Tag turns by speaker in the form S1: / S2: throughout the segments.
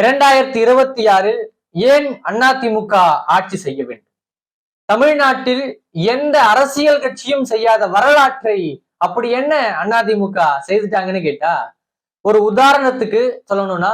S1: இரண்டாயிரத்தி இருபத்தி ஆறில் ஏன் அதிமுக ஆட்சி செய்ய வேண்டும்? தமிழ்நாட்டில் எந்த அரசியல் கட்சியும் செய்யாத வரலாற்றை அப்படி என்ன அதிமுக செய்துட்டாங்கன்னு கேட்டா ஒரு உதாரணத்துக்கு சொல்லணும்னா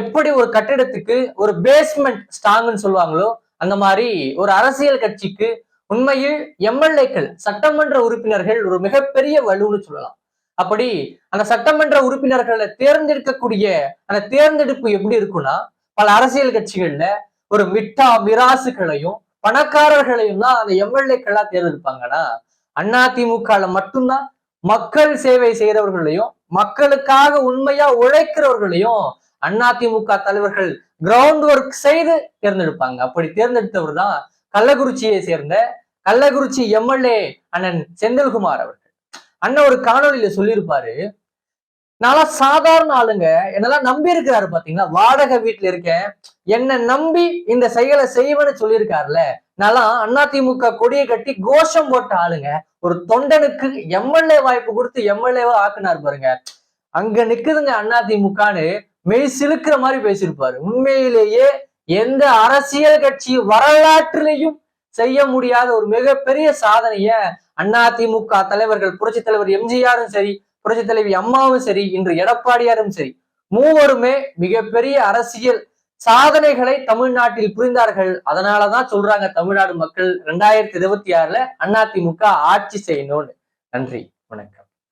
S1: எப்படி ஒரு கட்டிடத்துக்கு ஒரு பேஸ்மெண்ட் ஸ்ட்ராங்னு சொல்லுவாங்களோ அந்த மாதிரி ஒரு அரசியல் கட்சிக்கு உண்மையில் எம்எல்ஏக்கள் சட்டமன்ற உறுப்பினர்கள் ஒரு மிகப்பெரிய வலுன்னு சொல்லலாம். அப்படி அந்த சட்டமன்ற உறுப்பினர்களை தேர்ந்தெடுக்கக்கூடிய அந்த தேர்ந்தெடுப்பு எப்படி இருக்கும்னா பல அரசியல் கட்சிகள்ல ஒரு மிட்டா மிராசுகளையும் பணக்காரர்களையும் தான் அந்த எம்எல்ஏக்களா தேர்ந்தெடுப்பாங்கன்னா அதிமுகல மட்டும்தான் மக்கள் சேவை செய்யறவர்களையும் மக்களுக்காக உண்மையா உழைக்கிறவர்களையும் அதிமுக தலைவர்கள் கிரவுண்ட் ஒர்க் செய்து தேர்ந்தெடுப்பாங்க. அப்படி தேர்ந்தெடுத்தவர் தான் கள்ளக்குறிச்சியை சேர்ந்த கள்ளக்குறிச்சி எம்எல்ஏ அண்ணன் செந்தில்குமார் அவர்கள். அண்ணன் ஒரு காணொலியில சொல்லியிருப்பாரு. நான்லாம் சாதாரண ஆளுங்க. என்னெல்லாம் நம்பி இருக்கிறாரு பாத்தீங்களா வாடகை வீட்டுல இருக்கேன். என்னை நம்பி இந்த செயலை செய்வேன்னு சொல்லியிருக்காருல நான்லாம் அதிமுக கொடியை கட்டி கோஷம் போட்ட ஆளுங்க. ஒரு தொண்டனுக்கு எம்எல்ஏ வாய்ப்பு கொடுத்து எம்எல்ஏவா ஆக்குனார் பாருங்க. அங்க நிக்குதுங்க அதிமுகன்னு மெய் சிலுக்கிற மாதிரி பேசியிருப்பாரு. உண்மையிலேயே எந்த அரசியல் கட்சி வரலாற்றிலையும் செய்ய முடியாத ஒரு மிகப்பெரிய சாதனைய அதிமுக தலைவர்கள் புரட்சி தலைவர் எம்ஜிஆரும் சரி புரட்சி தலைவி அம்மாவும் சரி இன்று எடப்பாடியாரும் சரி மூவருமே மிகப்பெரிய அரசியல் சாதனைகளை தமிழ்நாட்டில் புரிந்தார்கள். அதனாலதான் சொல்றாங்க தமிழ்நாடு மக்கள் ரெண்டாயிரத்தி இருபத்தி ஆறுல அதிமுக ஆட்சி செய்யணும்னு. நன்றி வணக்கம்.